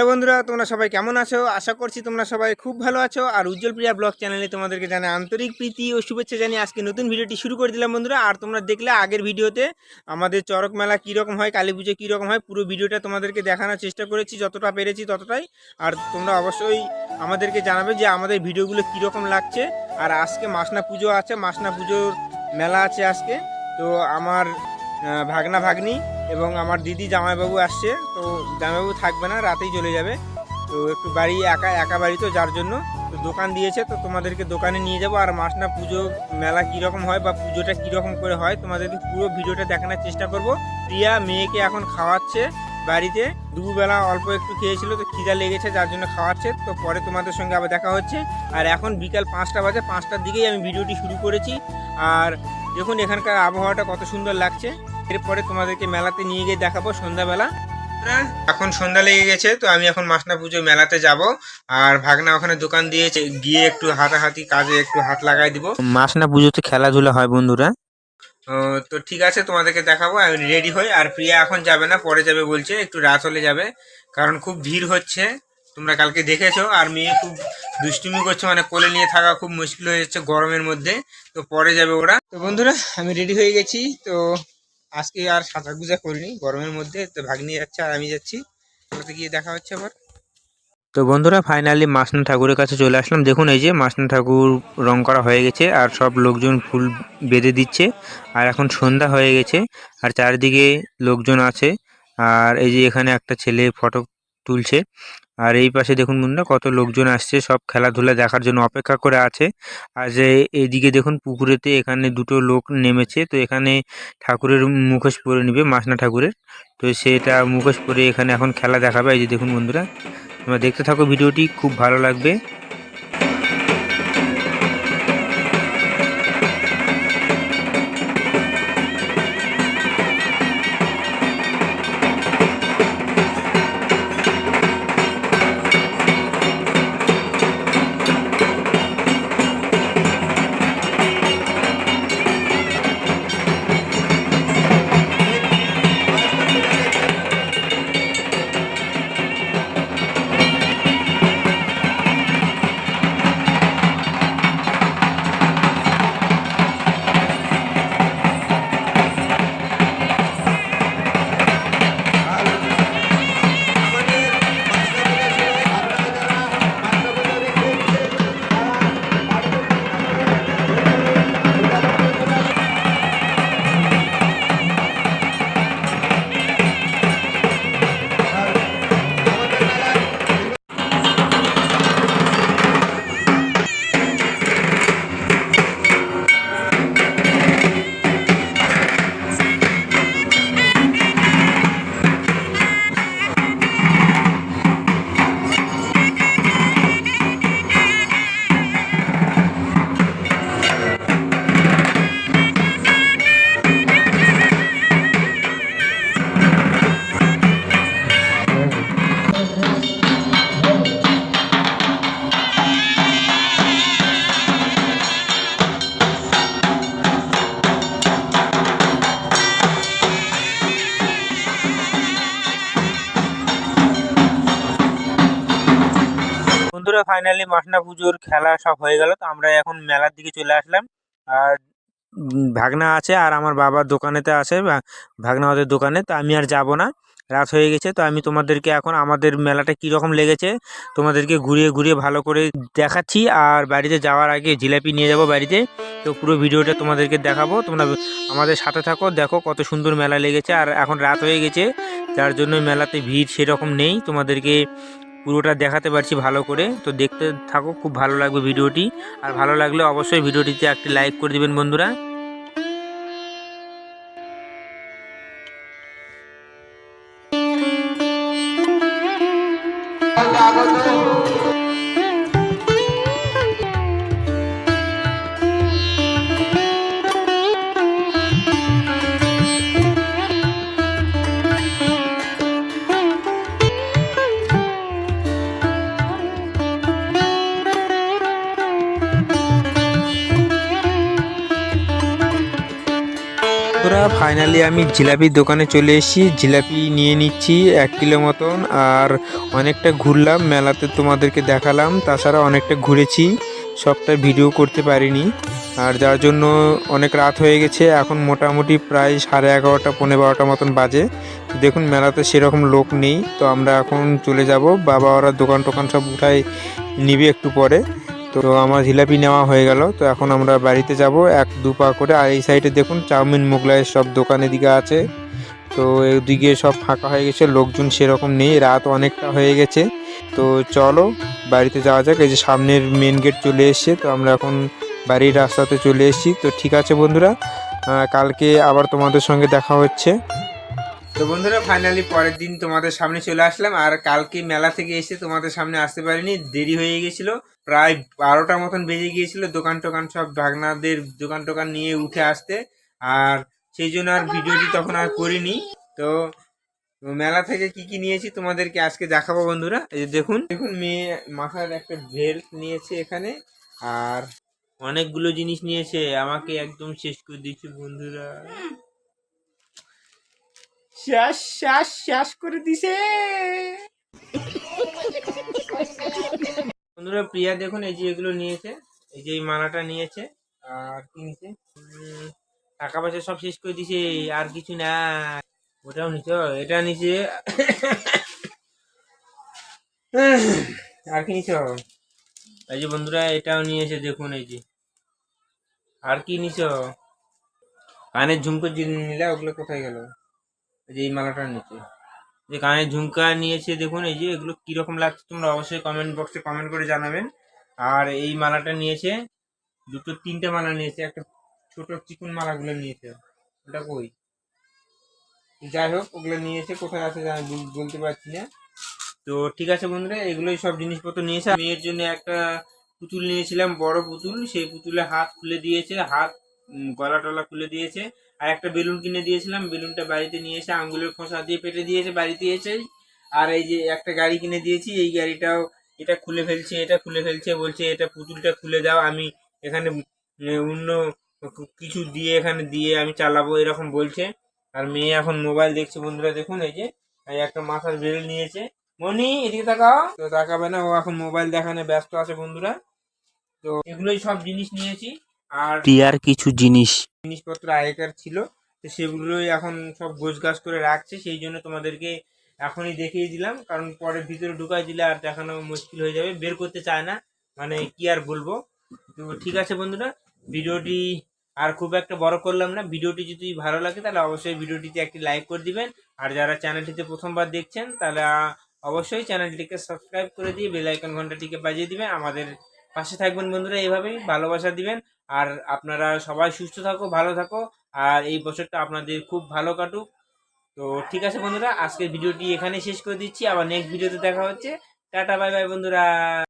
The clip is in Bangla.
হ্যালো বন্ধুরা, তোমরা সবাই কেমন আছো? আশা করছি তোমরা সবাই খুব ভালো আছো। আর উজ্জ্বল প্রিয়া ব্লগ চ্যানেলে তোমাদেরকে জানে আন্তরিক প্রীতি ও শুভেচ্ছা জানিয়ে আজকে নতুন ভিডিওটি শুরু করে দিলাম বন্ধুরা। আর তোমরা দেখলে আগের ভিডিওতে আমাদের চরক মেলা কীরকম হয়, কালী পুজো কীরকম হয়, পুরো ভিডিওটা তোমাদেরকে দেখানোর চেষ্টা করেছি, যতটা পেরেছি ততটাই। আর তোমরা অবশ্যই আমাদেরকে জানাবে যে আমাদের ভিডিওগুলো কীরকম লাগছে। আর আজকে মাসনা পুজো আছে, মাসনা পুজোর মেলা আছে আজকে। তো আমার ভাগনা ভাগ্নি এবং আমার দিদি জামাইবাবু আসছে, তো জামাইবাবু থাকবে না, রাতেই চলে যাবে। তো একটু বাড়ি একা একা বাড়ি তো যার জন্য। তো দোকান দিয়েছে, তো তোমাদেরকে দোকানে নিয়ে যাব। আর মাসনা পুজো মেলা কীরকম হয় বা পুজোটা কীরকম করে হয়, তোমাদেরকে পুরো ভিডিওটা দেখানোর চেষ্টা করব। প্রিয়া মেয়েকে এখন খাওয়াচ্ছে বাড়িতে। দুপুরবেলা অল্প একটু খেয়েছিল, তো খিদা লেগেছে, যার জন্য খাওয়াচ্ছে। তো পরে তোমাদের সঙ্গে আবার দেখা হচ্ছে। আর এখন বিকাল পাঁচটা বাজে, পাঁচটার দিকেই আমি ভিডিওটি শুরু করেছি। আর দেখুন, এখানকার আবহাওয়াটা কত সুন্দর লাগছে। এরপরে তোমাদেরকে মেলাতে নিয়ে গিয়ে দেখাবো সন্ধ্যাবেলা। এখন সন্ধ্যা লেগে গেছে তো আমি এখন মাসনা পুজো মেলাতে যাব। আর ভাগনা ওখানে দোকান দিয়েছে গিয়ে একটু হাতাহাতি কাজে একটু হাত লাগাই দিব। মাসনা পুজোতে খেলাধুলা হয় বন্ধুরা? তো ঠিক আছে তোমাদেরকে দেখাবো আমি রেডি হই। আর প্রিয়া এখন যাবে না পরে যাবে বলছে একটু রাত হলে যাবে। কারণ খুব ভিড় হচ্ছে তোমরা কালকে দেখেছ। আর মেয়ে খুব দুষ্টুমি করছে মানে কোলে নিয়ে থাকা খুব মুশকিল হয়ে যাচ্ছে গরমের মধ্যে। তো পরে যাবে ওরা। তো বন্ধুরা আমি রেডি হয়ে গেছি তো আজকে আর সাজা গুজা করিনি, গরমের মধ্যে তো ভাগ্নি যাচ্ছে আর আমি যাচ্ছি। ওটাতে গিয়ে দেখা হচ্ছে আবার। তো বন্ধুরা ফাইনালি মাসনা ঠাকুরের কাছে চলে আসলাম। দেখুন এই যে মাসনা ঠাকুর রং করা হয়ে গেছে আর সব লোকজন ফুল বেঁধে দিচ্ছে। আর এখন সন্ধ্যা হয়ে গেছে আর চারিদিকে লোকজন আছে। আর এই যে এখানে একটা ছেলে ফটো তুলছে। আর এই পাশে দেখুন বন্ধুরা, কত লোকজন আসছে, সব খেলাধুলা দেখার জন্য অপেক্ষা করে আছে। আর যে এদিকে দেখুন, পুকুরেতে এখানে দুটো লোক নেমেছে, তো এখানে ঠাকুরের মুখোশ পরে নিবে, মাসনা ঠাকুরের। তো সেটা মুখোশ পরে এখানে এখন খেলা দেখাবে। এই যে দেখুন বন্ধুরা, তোমরা দেখতে থাকো, ভিডিওটি খুব ভালো লাগবে। ফাইনালি মাসনা পুজোর খেলা সব হয়ে গেল, তো আমরা এখন মেলার দিকে চলে আসলাম। আর ভাগনা আছে আর আমার বাবার দোকানেতে আছে ভাগনা ওদের দোকানে, তো আমি আর যাব না। রাত হয়ে গেছে, তো আমি তোমাদেরকে এখন আমাদের মেলাটা কীরকম লেগেছে, তোমাদেরকে ঘুরিয়ে ঘুরিয়ে ভালো করে দেখাচ্ছি। আর বাড়িতে যাওয়ার আগে জিলাপি নিয়ে যাব বাড়িতে, তো পুরো ভিডিওটা তোমাদেরকে দেখাবো। তোমরা আমাদের সাথে থাকো, দেখো কত সুন্দর মেলা লেগেছে। আর এখন রাত হয়ে গেছে, যার জন্য মেলাতে ভিড় সেরকম নেই। তোমাদেরকে পুরোটা দেখাতে পারছি ভালো করে। তো দেখতে থাকো, খুব ভালো লাগবে ভিডিওটি। আর ভালো লাগলে অবশ্যই ভিডিওটিতে একটি লাইক করে দেবেন বন্ধুরা। ওরা ফাইনালি আমি জিলাপির দোকানে চলে এসেছি। জিলাপি নিয়ে নিচ্ছি এক কিলো মতন, আর অনেকটা ঘুরলাম, মেলাতে তোমাদেরকে দেখালাম, তাছাড়া অনেকটা ঘুরেছি, সবটা ভিডিও করতে পারিনি। আর যার জন্য অনেক রাত হয়ে গেছে, এখন মোটামুটি প্রায় সাড়ে এগারোটা পনেরো বারোটা মতন বাজে। দেখুন, মেলাতে সেরকম লোক নেই, তো আমরা এখন চলে যাব। বাবা ওরা দোকান টোকান সব উঠাই নিবে একটু পরে। তো আমার জিলাপি নেওয়া হয়ে গেল। তো এখন আমরা বাড়িতে যাব। এক দু পা করে আর এই সাইডে দেখুন চাউমিন মোগলাইয়ের সব দোকান দিকে আছে। তো এদিকে সব ফাঁকা হয়ে গেছে, লোকজন সেরকম নেই, রাত অনেকটা হয়ে গেছে। তো চলো বাড়িতে যাওয়া যাক। এই যে সামনের মেন গেট চলে এসছে, তো আমরা এখন বাড়ির রাস্তাতে চলে এসেছি। তো ঠিক আছে বন্ধুরা কালকে আবার তোমাদের সঙ্গে দেখা হচ্ছে। তো বন্ধুরা ফাইনালি পরের দিন তোমাদের সামনে চলে আসলাম। আর কালকে মেলা থেকে এসে তোমাদের সামনে আসতে পারিনি, দেরি হয়ে গেছিল। প্রায় বারোটা মতন বেজে গিয়েছিল, দোকান টোকান সব ভাগনাদের দোকান টোকান নিয়ে উঠে আসতে। আর সেই জন্য আর ভিডিওটি তখন আর করিনি। তো মেলা থেকে কি কি নিয়েছি তোমাদেরকে আজকে দেখাবো বন্ধুরা। এই দেখুন দেখুন মেয়ে মাথার একটা বেল্ট নিয়েছে এখানে। আর অনেকগুলো জিনিস নিয়েছে, আমাকে একদম শেষ করে দিয়েছে বন্ধুরা। শ্বাস শ্বাস শ্বাস করে দিছে। বন্ধুরা, প্রিয়া দেখুন, এই যে এগুলো নিয়েছে, এই যে এই মালাটা নিয়েছে, আর কি নিয়েছে টাকা পয়সা সব শেষ করে দিছে আর কিছু না। ওটাও নিছো এটা নিচে আর কি নিছো এই যে বন্ধুরা, এটাও নিয়েছে, দেখুন, এই যে। আর কি নিছো কানের ঝুমকো যে নিলে, ওগুলো কোথায় গেল? এই যে এই মালাটা নিচে। যে কানের ঝুমকা নিয়েছে, দেখুন, এই যে এগুলো কীরকম লাগছে তোমরা অবশ্যই কমেন্ট বক্সে কমেন্ট করে জানাবেন। আর এই মালাটা নিয়েছে, দুটো তিনটে মালা নিয়েছে, একটা ছোট চিকুন মালাগুলো নিয়েছে। ওটা কই? যাই হোক, ওগুলো নিয়েছে, কোথায় আছে জানি বলতে পারছি না। তো ঠিক আছে বন্ধুরা, এগুলোই সব জিনিসপত্র নিয়েছে। মেয়ের জন্য একটা পুতুল নিয়েছিলাম, বড় পুতুল, সেই পুতুলে হাত খুলে দিয়েছে। হাত গলা টলা খুলে দিয়েছে। আর একটা বেলুন কিনে দিয়েছিলাম। বেলুনটা বাড়িতে নিয়ে এসে আঙ্গুলের খোসা দিয়ে পেটে দিয়েছে বাড়িতে এসে। আর এই যে একটা গাড়ি কিনে দিয়েছি, এই গাড়িটাও এটা খুলে ফেলছে, এটা খুলে ফেলছে, বলছে, এটা পুতুলটা খুলে দাও, আমি এখানে অন্য কিছু দিয়ে এখানে দিয়ে আমি চালাবো, এরকম বলছে। আর মেয়ে এখন মোবাইল দেখছে, বন্ধুরা, দেখুন, এই যে একটা মাথার বেল নিয়েছে। মনি এদিকে তাকাও। তো তাকাবে না, ও এখন মোবাইল দেখানে ব্যস্ত আছে, বন্ধুরা। তো এগুলোই সব জিনিস নিয়েছি। আর প্রিয়ার কিছু জিনিস। জিনিসপত্র আগেকার ছিল তো সেগুলোই এখন সব গোছগাছ করে রাখছে সেই জন্য তোমাদেরকে এখনই দেখিয়ে দিলাম কারণ পরে ভিতরে ঢুকাই দিলে আর দেখানো মুশকিল হয়ে যাবে বের করতে চায় না মানে কি আর বলব। তো ঠিক আছে বন্ধুরা ভিডিওটি আর খুব একটা বড় করলাম না ভিডিওটি যদি ভালো লাগে তাহলে অবশ্যই ভিডিওটিতে একটি লাইক করে দিবেন আর যারা চ্যানেলটিতে প্রথমবার দেখছেন তাহলে অবশ্যই চ্যানেলটিকে সাবস্ক্রাইব করে দিয়ে বেল আইকন ঘন্টাটিকে বাজিয়ে দিবেন আমাদের পাশে থাকবেন বন্ধুরা, এইভাবেই ভালোবাসা দিবেন। আর আপনারা সবাই সুস্থ থাকো, ভালো থাকো। আর এই বছরটা আপনাদের খুব ভালো কাটুক। তো ঠিক আছে বন্ধুরা, আজকের ভিডিওটি এখানে শেষ করে দিচ্ছি। আবার নেক্সট ভিডিওতে দেখা হচ্ছে। টাটা বাই বাই বন্ধুরা।